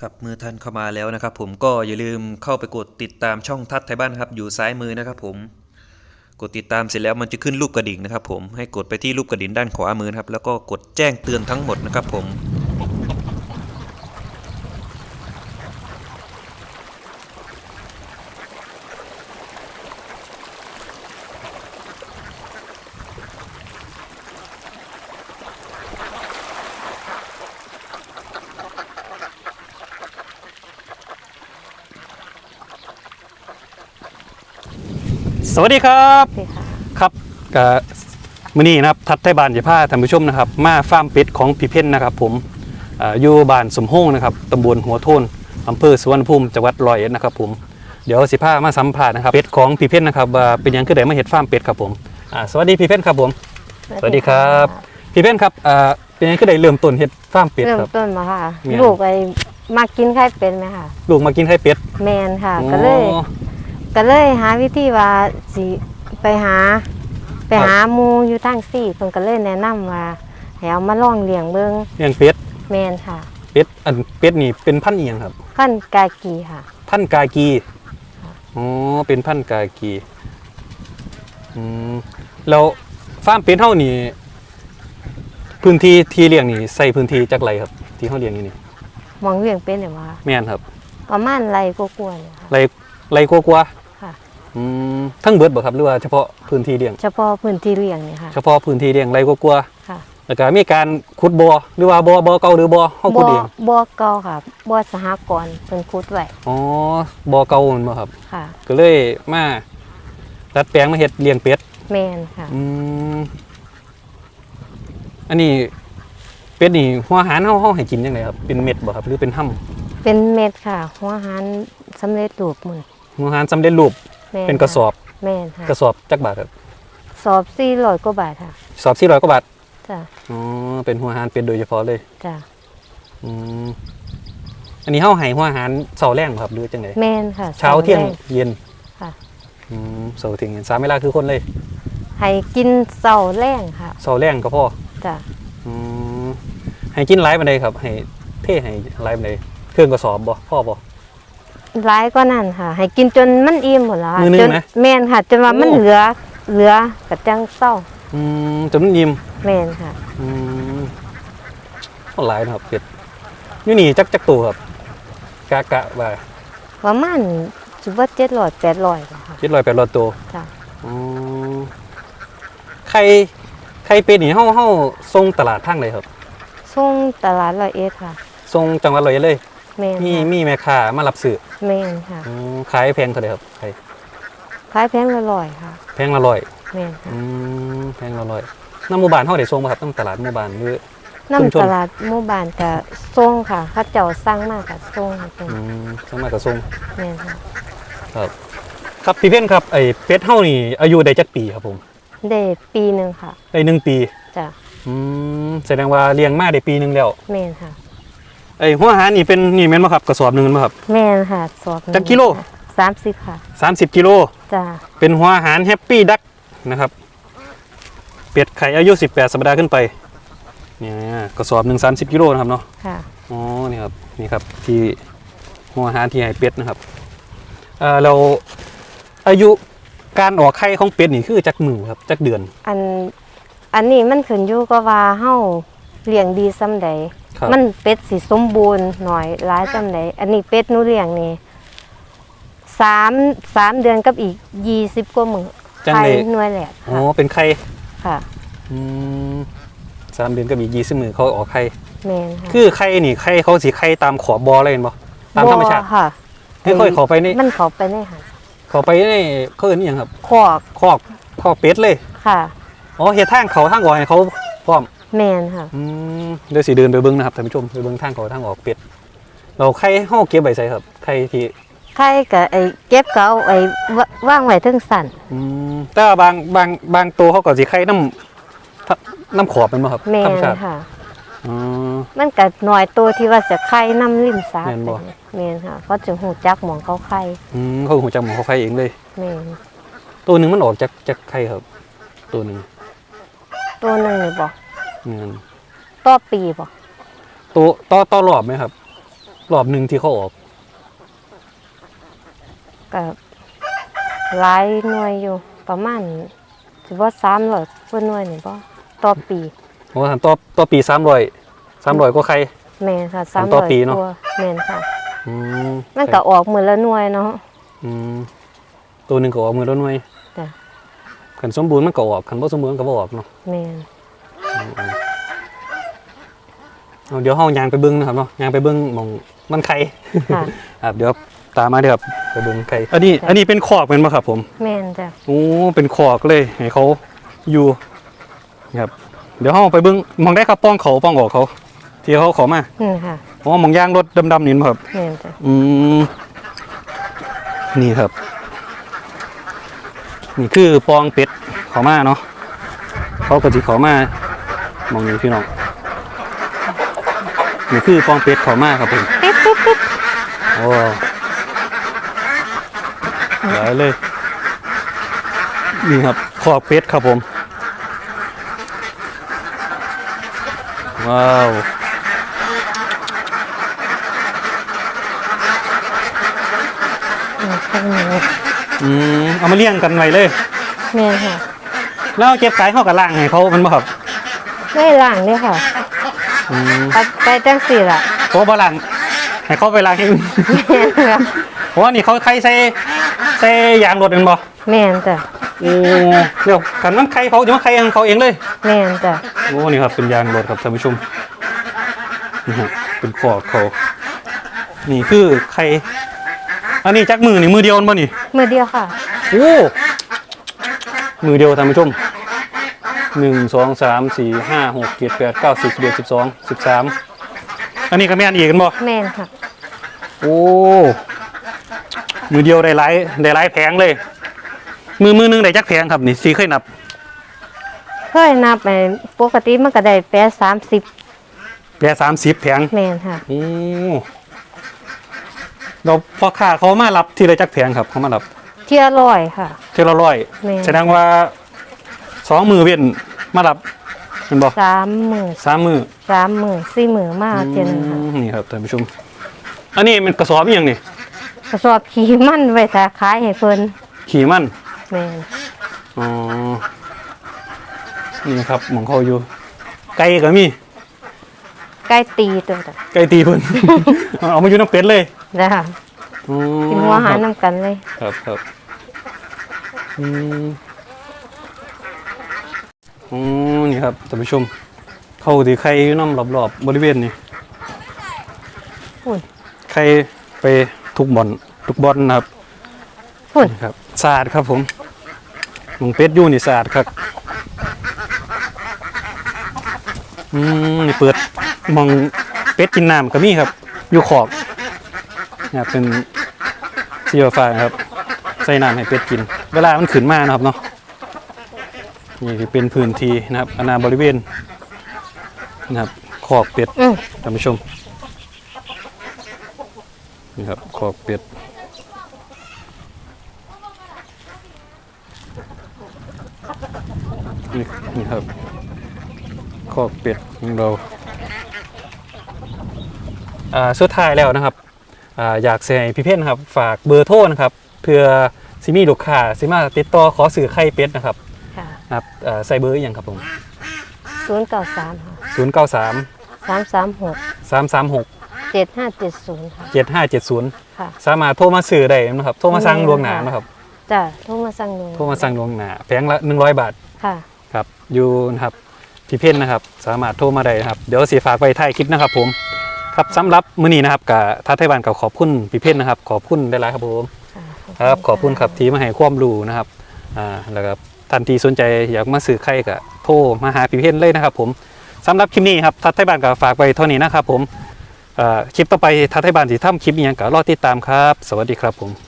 ครับเมื่อท่านเข้ามาแล้วนะครับ ผมก็อย่าลืมเข้าไปกดติดตามช่องทัดไทยบ้านครับอยู่ซ้ายมือนะครับผมกดติดตามเสร็จแล้วมันจะขึ้นรูปกระดิ่งนะครับ ผมให้กดไปที่รูปกระดิ่งด้านขวามือนะครับแล้วก็กดแจ้งเตือนทั้งหมดนะครับ ผม สวัสดีครับสิค่ะครับกับมื้อนี้นะครับทัดไทยบ้านจะพาท่านผู้ชมนะครับ มาฟาร์มเป็ดของพี่เพ่นนะครับ ผมเอ่ออยู่บ้านสมโฮงนะครับตำบลหัวโทนอำเภอสุวรรณภูมิจังหวัดร้อยเอ็ดนะครับ ผมเดี๋ยวสิพามาสัมภาษณ์นะครับเป็ดของพี่เพ่นนะครับว่าเป็นหยังคือได้มาเฮ็ดฟาร์มเป็ดครับผมอ่าสวัสดีพี่เพ่นครับผม สวัสดีครับพี่เพ่นครับอ่าเป็นหยังคือได้เริ่มต้นเฮ็ดฟาร์มเป็ดเริ่มครับ ต้นมาค่ะแม่นลูกไอ้มากินไข่เป็นไหมค่ะ ลูกมากินไข่เป็ด แมนค่ะอ๋อก็เลย ก็เลยหาวิธีว่าสิไปหา ไปครับหาหมูอยู่ตั้งสี่เพิ่นก็เลยแนะนำว่าให้เอามาลองเลี้ยงเบิ่งเลี้ยงเป็ดแมนค่ะ เป็ดอันเป็ดนี่เป็นพันธุ์อีหยังครับ พันธุ์กากีค่ะ พันธุ์กากีอ๋อเป็นพันธุ์กากีอืมแล้วฟาร์มเป็ดเท่านี่พื้นที่ที่เลี้ยงนี่ใส่พื้นที่จักไรครับ ที่เขาเลี้ยงอยู่นี่มองเลี้ยงเป็นเนี่ยว่าแม่นครับ ประมาณไรกลัวาๆเนี่ยค่ะไร ไรกลัวๆค่ะอืมทั้งเบิดบ่ครับหรือว่าเฉพาะพื้นที่เลี้ยง เฉพาะพื้นที่เลี้ยงเนี่ยค่ะเฉพาะพื้นที่เลี้ยงไรกลัวค่ะๆแล้วก็มีการขุดบ่อหรือว่าบ่อบ่อเก่าหรือบ่อเฮาขุบ่ดเองบ่เก่าค่ะบ่สหกรณ์เพิ่นขุดไว้อ๋อบ่อเก่าแม่นบ่ครับ ค่ะ ก็เลยมาดัดแปลงมาเฮ็ดเลี้ยงเป็ด แมนค่ะ อืมอันนี้เป็ดนี่หัวอาหารเฮาเฮาให้กินจังไดครับ เป็นเม็ดบ่ครับ หรือเป็นห้ำเป็นเม็ดค่ะ หัวอาหารสำเร็จรูปมื้อหัว อาหารสำเร็จรูปแม่เป็นกระสอบแม่นค่ะกระสอบจักบาทครับสอบสี่ร้อยกว่าบาทค่ะสอบ400กว่าบาทจ้ะอ๋อเป็นหัวอาหารเป็ดโดยเฉพาะเลยจ้ะอืมอันนี้เฮาให้หัวอาหารเช้าแรงบ่ครับหรือจังไดแม่นค่ะเช้าเที่ยงแรกเย็นค่ะ อืมเช้าเที่ยงเย็นสามเวลาคือคนเลยให้กินเสาแรงค่ะเช้าแรงก็พอจ้ะอืมให้กินหลายปานใดครับ ให้เทให้หลายปานใดเครื่องกระสอบบ่พอบ่ ร้ายก็นั่นค่ะ ให้กินจนมันอิ่มหมดแล้วค่ะมื้อหนึ่งจนนะแม่นค่ะจนว่ามันโอ้ เหลือเหลือกระจังเศร้าอืมจนมันยิ้มแม่นค่ะ อืมก็หลายนะครับเป็ดอยู่นี่จักจักตัวครับกะกะว่าประมาณสิบว่าเจ็ดร้อยแปดร้อยค่ะ เจ็ดร้อยแปดร้อยตัวจ้ะอ๋อไข่ไข่เป็ดนี่เฮาเฮาส่งตลาดทางไหนครับ ส่งตลาดร้อยเอ็ดค่ะ ส่งจังหวัดร้อยเอ็ดเลย แม่นมีค่ะมีแม่ค้ามารับซื้อแม่นค่ะอืมขายแพงเท่าไหร่ครับไข่ขายแพงละร้อยค่ะ แพงละร้อยแม่นค่ะอืมแพงละร้อยน้ำหมู่บ้านเฮาได้ส่งบ่ครับน้ำตลาดหมู่บ้านหรือ ชุมชน น้ำตลาดหมู่บ้านก็ส่งค่ะเขาเจ้าสั่งมากกับส่งค่ะเป็นอืมส่งมาก็ส่งแม่นค่ะครับ ครับพี่เพ่นครับไอ้เป็ดเฮานี่อายุได้จักปีครับผมได้ปีหนึ่งค่ะได้หนึ่งปีจ้ะอืมแสดงว่าเลี้ยงมาได้ปีหนึงแล้ว แม่นค่ะ ไอ้หัวอาหารนี่เป็นนี่แม่นบ่ครับกระสอบหนึงแม่นบ่ครับ แม่นค่ะสอบหนึ่งจักกิโล สามสิบค่ะ30กิโล จ้าเป็นหัวอาหารแฮปปี้ดักนะครับ เป็ดไข่อายุ 18 สัปดาห์ขึ้นไปเนี่ยกระสอบหนึ่ง30กิโลนะครับเนาะ ค่ะ อ๋อ นี่ครับ นี่ครับ ที่หัวอาหารที่ให้เป็ดนะครับเอ่อเราอายุการออกไข่ของเป็ดนี่คือจักมือครับจักเดือน อันอันนี้มันขึ้นอยู่กับว่าเฮาเลี้ยงดีซำใด ครับมันเป็ดสิสมบูรณ์หน่อยหลายซำใดอันนี้เป็ดหนูเลี้ยงนี่สามสามเดือนกับอีกยี่สิบกว่ามื้อจังไข่เลย หน่วยแหลกอ๋อค่ะเป็นไข่ค่ะอืมสามเดือนก็มียี่สิบมือเขาออกไข่แม่นค่ะคือไข่นี่ไข่เขาสีไข่ตามขอบบอเลยเห็นบ่ตามธรรมชาติบ่ค่ะให้ค่อยเขาไปนี่มันเข้าไปในหันเขาไปในเขาเอิ้นอหยังครับคอกคอกคอกเป็ดเลยค่ะ อ๋อเฮ็ดทางเขาทางออกให้เขาพร้อม แม่นค่ะอืมเดี๋ยวสิเดินไปเบิ่งนะครับท่านผู้ชมไปเบิ่งทางเขาทางออกเป็ดเราไข่เฮาเก็บไว้ใส่ครับไข่ที่ไข่กับไอ้เก็บก็เอาไอ้วว่างไว้ถึงสั่นอืมแต่ว่าบางบางบางตัวเขาก็สิไข่น้ำน้ำขอบแมันบ่ครับแม่ธรรมนชาติค่ะอ๋อ มันก็หน่อยตัวที่ว่าจะไข่น้ำริมสาแม่นบ่ แม่นค่ะเขาจะหูจักหมองเขาไข่อืมเขาหูจักหมอเขาไข่เองเลย แม่นตัวหนึงมันออกจากจากไข่ครับ ตัวหนึงตัวหนึ่งนี่บอก อืมต่อปีบอกตัวต่อต่อรอบไหมครับ รอบหนึ่งที่เขาออกกับหลายหน่วยอยู่ ประมาณถือว่าสามร้อยกว่าหน่วยนี่บ่ต่อปี โอ้หันต่อต่อปีสามร้อยสามร้อยก็ใคร แม่นค่ะต่สามอร้อยปีเนาะ กว่าแม่นค่ะ อืมมันก็ออกมือละหน่วยเนาะ อืมตัวหนึ่งก็ออกมือละหน่วยจ้ะ ขันสมบูรณ์มันก็ออกขันบ่สมบูรณ์มันก็บ่ออกเนาะแม่น เอาเดี๋ยวเฮายางไปเบิ้งนะครับเนาะยางไปเบิ้งหมองมันไข่ค่ะ ครับเดี๋ยวตามมาเดี๋ยวครับไปเบิ้งไข่อันนี้อันนี้เป็นขอกเป็นป่ะครับผมแม่นจ้ะโอ้เป็นขอกเลยให้เขาอยู่ครับ เดี๋ยวเฮาไปเบิ้งมองได้ครับป้องเขาป้องออกเขา ที่เขาเขอมาอืมค่ะอ๋อมองยางรถดำๆนี่บ่ครับแม่นจ้ะอืมนี่ครับ นี่คือปองเป็ดเขามาเนาะเขาก็สิเขามา มองนี้พี่น้องนี่คือปองเป็ดเขามาครับผมปิ๊บปิ๊บปิ๊บโอ้หลายเลย นี่ครับขอกเป็ดครับผม ว้าวอืมข้างหนูอืมเอามาเลี้ยงกันไว้เลยแม่นค่ะแล้วเก็บขายเข้ากับล่างให้เขามันบ่ครับ ได้ล่างเด้อค่ะ อืมไปไปจังสี่ล่ะเพราะว่าบ่ล่างให้เขาไปล่างเองแม่นค่ะเพราะว่านี่เขาใครใส่ใส่ยางรถเป็นบ่แม่นจ้ะโอ้เดี๋ยวกันมันใครเขาจะมาใครของเขาเองเลย แม่นจ้ะโอ้นี่ครับเป็นยางรถครับท่านผู้ชมนี่ฮะเป็นขอบเขานี่คือใคร อันนี้จักมือนี่มือเดียวมันบ่นี่ มือเดียวค่ะ โอ้ มือเดียวท่านผู้ชม หนึ่งสองสามสี่ห้าหกเจ็ดแปดเก้าสิบสิบเอ็ดสิบสองสิบสามอันนี้ก็แม่นอีกกันบ่แม่นค่ะ โอ้มือเดียวได้หลายได้หลายแผงเลย มือมือหนึงได้จักแผงครับนี่สีเคยนับ เคยนับไปปกติมันก็ได้แปดสามสิบแปดสามสิบแผงแม่นค่ะโอ้เราพอค่าเขามารับทีละจักแผงครับเขามารับเที่ยร้อยค่ะทีละร้อยแม่นแสดงว่าสองมือเว้น มารับเห็นบอกสามหมื่นสามมือสามหมื่นสี่หมื่นมากเทียหนึงค่ะอืมนี่ครับท่านผู้ชม อันนี้มันกระสอบอหย่างนี่กระสอบขี่มันไว้ถ้าขายให้เพิ่นขี่มันแม่นอ๋อนี่ครับหมองเขาอยู่ ไก่ก็มีใกล้ตีตัวจ้ะไก่ตีเพิ่น เอามาอยู่น้ำเป็ดเลยนะคะอ๋อกินหัวอาหารน้ำกันเลย ครับครับอืม อ๋อนี่ครับท่านผู้ชม เข้าที่ใครอยู่น้ำรอบๆบบริเวณนี้อุ้ยใครไปทุกบอลทุกบอลนะครับฝุ่นนี่ครับสะอาดครับผมหมองเป็ดอยู่นี่สะอาดครับอืมนี่เปิดหมองเป็ดกินน้ำก็มีครับอยู่ขอบเนี่ยเป็นซีโอฟ้าครับ ใส่น้ำให้เป็ดกิน เวลามันขึ้นมานะครับเนาะ นี่คือเป็นพื้นที่นะครับอาณาบริเวณนะครับขอบเป็ดอืมท่านผู้ชมนี่ครับขอบเป็ดนี่นี่ครับขอบเป็ดของเราอ่าสุดท้ายแล้วนะครับอ่าอยากให้พี่เพ่นครับ ฝากเบอร์โทรนะครับเพื่อซิมีลูกค้าซิมาติดต่อขอสื่อไข่เป็ดนะครับ ค่ะนะครับอ่าใส่เบอร์อหย่างครับผม ศูนย์เก้าสามค่ะ0 9 3สามสามหก3 3 6เจ็ดห้าเจ็ดศูนย์ค่ะ 7 5 7 0 ค่ะ สามารถโทรมาซื้อได้นะครับ โทรมาสั่งล่วงหน้านะครับ จ้ะโทรมาสั่งหนูโทรมาสั่งล่วงหน้าแพงละ 100 บาท ค่ะ ครับอยู่นะครับพี่เพ่นนะครับ สามารถโทรมาได้นะครับเดี๋ยวสีฝากไว้ท้ายคลิปนะครับ ผมครับสำหรับมื้อนี้นะครับกับทัศไทยบ้านกับขอบคุณพี่เพ่นนะครับ ขอบคุณได้หลายๆครับผม ค่ะครับขอบคุณครับที่มาให้ความรู้นะครับอ่าแล้วก็ ท่านที่สนใจอยากมาซื้อไข่ก็โทรมาหาพี่เพ่นเลยนะครับ ผมสำหรับคลิปนี้ครับทัดไทยบ้านก็ฝากไว้เท่านี้นะครับผมคลิปต่อไปทัดไทยบ้านสิทำคลิปอหยังก็รอติดตามครับ สวัสดีครับผม